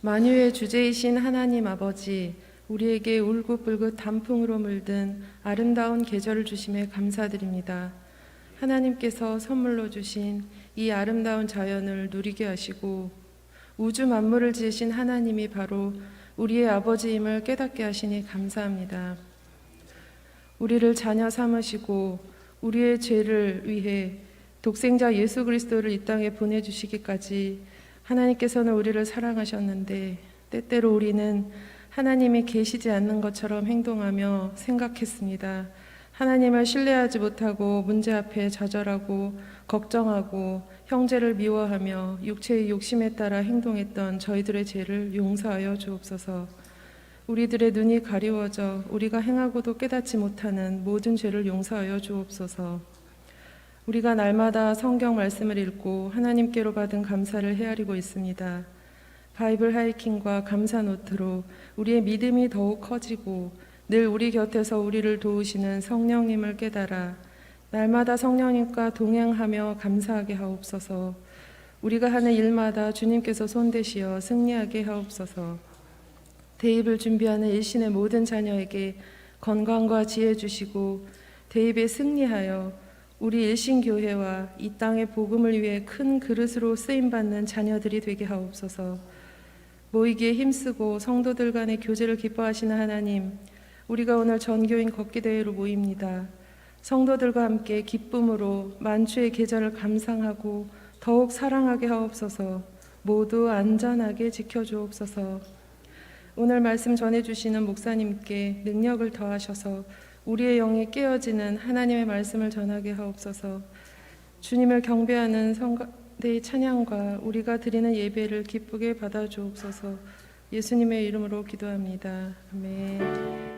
만유의 주제이신 하나님 아버지, 우리에게 울긋불긋 단풍으로 물든 아름다운 계절을 주심에 감사드립니다. 하나님께서 선물로 주신 이 아름다운 자연을 누리게 하시고 우주 만물을 지으신 하나님이 바로 우리의 아버지임을 깨닫게 하시니 감사합니다. 우리를 자녀 삼으시고 우리의 죄를 위해 독생자 예수 그리스도를 이 땅에 보내주시기까지 하나님께서는 우리를 사랑하셨는데 때때로 우리는 하나님이 계시지 않는 것처럼 행동하며 생각했습니다. 하나님을 신뢰하지 못하고 문제 앞에 좌절하고 걱정하고 형제를 미워하며 육체의 욕심에 따라 행동했던 저희들의 죄를 용서하여 주옵소서. 우리들의 눈이 가리워져 우리가 행하고도 깨닫지 못하는 모든 죄를 용서하여 주옵소서. 우리가 날마다 성경 말씀을 읽고 하나님께로 받은 감사를 헤아리고 있습니다. 바이블 하이킹과 감사 노트로 우리의 믿음이 더욱 커지고 늘 우리 곁에서 우리를 도우시는 성령님을 깨달아 날마다 성령님과 동행하며 감사하게 하옵소서. 우리가 하는 일마다 주님께서 손대시어 승리하게 하옵소서. 대입을 준비하는 일신의 모든 자녀에게 건강과 지혜 주시고 대입에 승리하여 우리 일신교회와 이 땅의 복음을 위해 큰 그릇으로 쓰임 받는 자녀들이 되게 하옵소서. 모이기에 힘쓰고 성도들 간의 교제를 기뻐하시는 하나님, 우리가 오늘 전교인 걷기 대회로 모입니다. 성도들과 함께 기쁨으로 만주의 계절을 감상하고 더욱 사랑하게 하옵소서. 모두 안전하게 지켜주옵소서. 오늘 말씀 전해주시는 목사님께 능력을 더하셔서 우리의 영이 깨어지는 하나님의 말씀을 전하게 하옵소서. 주님을 경배하는 성가대의 찬양과 우리가 드리는 예배를 기쁘게 받아 주옵소서. 예수님의 이름으로 기도합니다. 아멘.